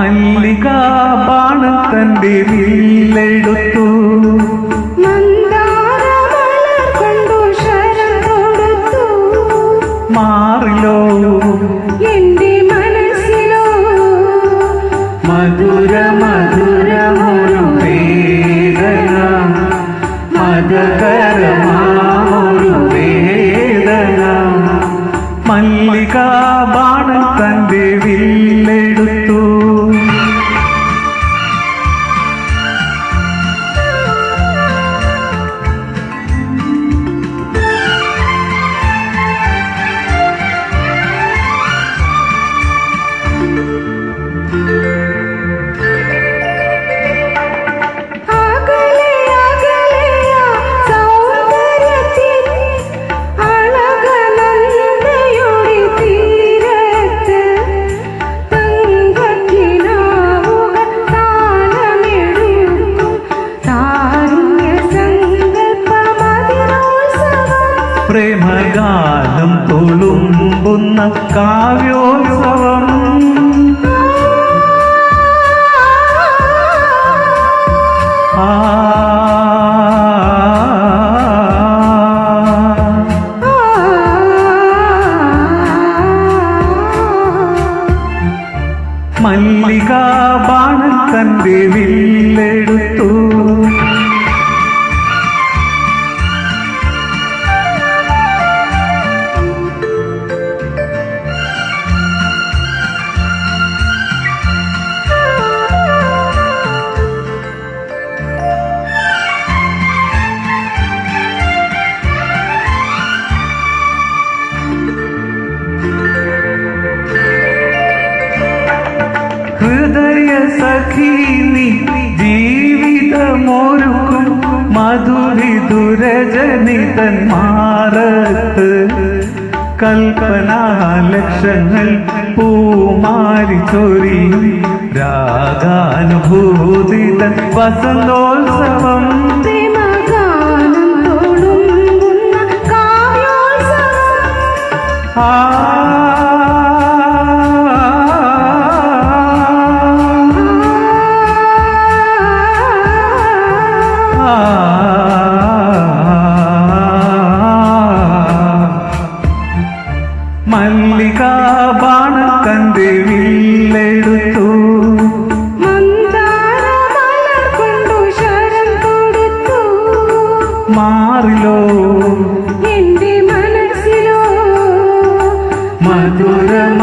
മല്ലിക ബാണത്തന്റെ വില്ലെടുത്തു മാറിലോ. എന്റെ മനസ്സിലോ മധുര മധുരമൊരു വേദന മല്ലിക പ്രേമഗാനം തുളുമ്പുന്ന കാവ്യോത്സവം. ആ. മല്ലിക ബാണൻ തന്റെ വില്ലെടുത്തു. ഹൃദയ സഖീനി ജീവിതമൊരുക്കും മധുരി ദുരജനിതൻ മാറത്ത്. കൽപ്പനാലക്ഷങ്ങൾ പൂമാരി ചൊരിയും രാഗാനുഭൂതി വസന്തോത്സവം. മല്ലിക മധുര വില്ലെടുത്തു മാറിലോ. എന്റെ മനസ്സിലോ. മധുരമ